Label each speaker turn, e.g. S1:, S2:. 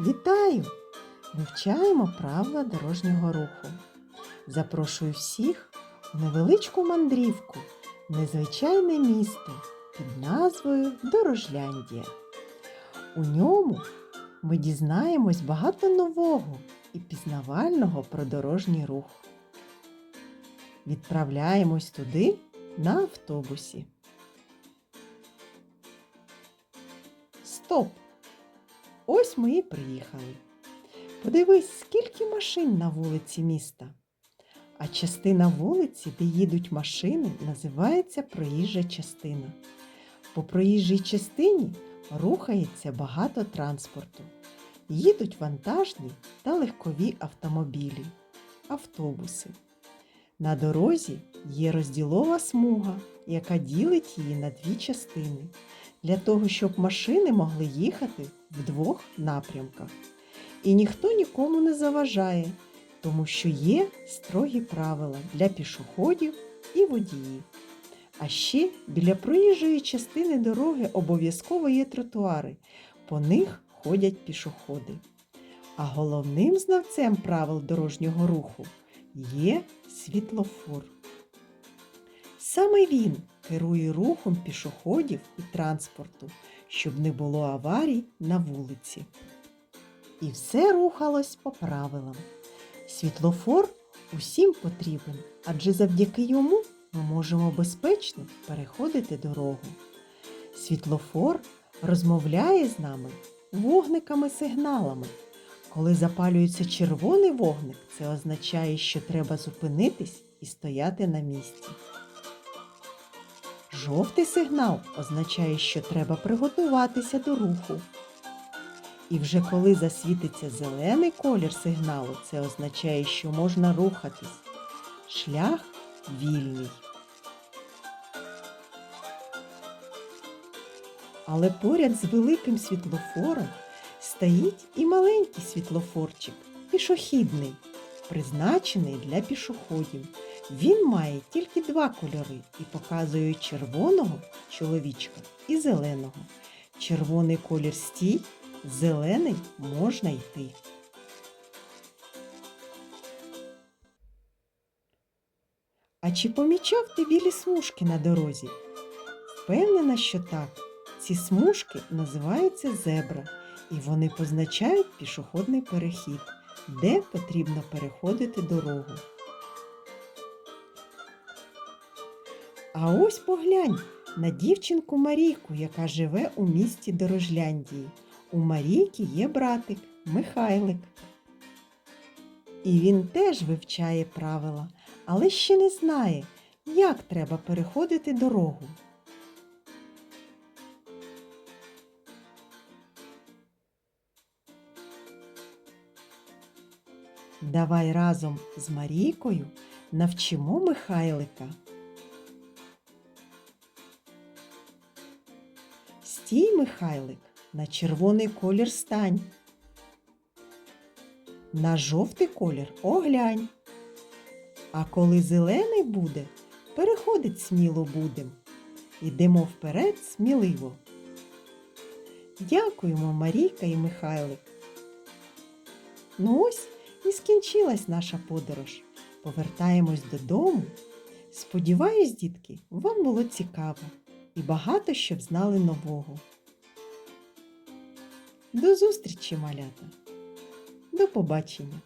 S1: Вітаю! Вивчаємо правила дорожнього руху. Запрошую всіх у невеличку мандрівку незвичайне місто під назвою Дорожляндія. У ньому ми дізнаємось багато нового і пізнавального про дорожній рух. Відправляємось туди на автобусі. Стоп! Ось ми і приїхали. Подивись, скільки машин на вулиці міста. А частина вулиці, де їдуть машини, називається проїжджа частина. По проїжджій частині рухається багато транспорту. Їдуть вантажні та легкові автомобілі, автобуси. На дорозі є розділова смуга, яка ділить її на дві частини для того, щоб машини могли їхати в двох напрямках. І ніхто нікому не заважає, тому що є строгі правила для пішоходів і водіїв. А ще біля проїжджої частини дороги обов'язково є тротуари, по них ходять пішоходи. А головним знавцем правил дорожнього руху є світлофор. Саме він керує рухом пішоходів і транспорту, щоб не було аварій на вулиці. І все рухалось по правилам. Світлофор усім потрібен, адже завдяки йому ми можемо безпечно переходити дорогу. Світлофор розмовляє з нами вогниками-сигналами. Коли запалюється червоний вогник, це означає, що треба зупинитись і стояти на місці. Жовтий сигнал означає, що треба приготуватися до руху. І вже коли засвітиться зелений колір сигналу, це означає, що можна рухатись. Шлях вільний. Але поряд з великим світлофором стоїть і маленький світлофорчик, пішохідний, призначений для пішоходів. Він має тільки два кольори і показує червоного чоловічка і зеленого. Червоний колір стій, зелений можна йти. А чи помічав ти білі смужки на дорозі? Впевнена, що так. Ці смужки називаються зебра, і вони позначають пішохідний перехід, де потрібно переходити дорогу. А ось поглянь на дівчинку Марійку, яка живе у місті Дорожляндії. У Марійки є братик Михайлик. І він теж вивчає правила, але ще не знає, як треба переходити дорогу. Давай разом з Марійкою навчимо Михайлика. Стій, Михайлик, на червоний колір стань. На жовтий колір оглянь. А коли зелений буде, переходить сміло будем. Йдемо вперед сміливо. Дякуємо, Марійка і Михайлик. Ну ось і скінчилась наша подорож. Повертаємось додому. Сподіваюсь, дітки, вам було цікаво і багато щоб знали нового. До зустрічі, малята! До побачення!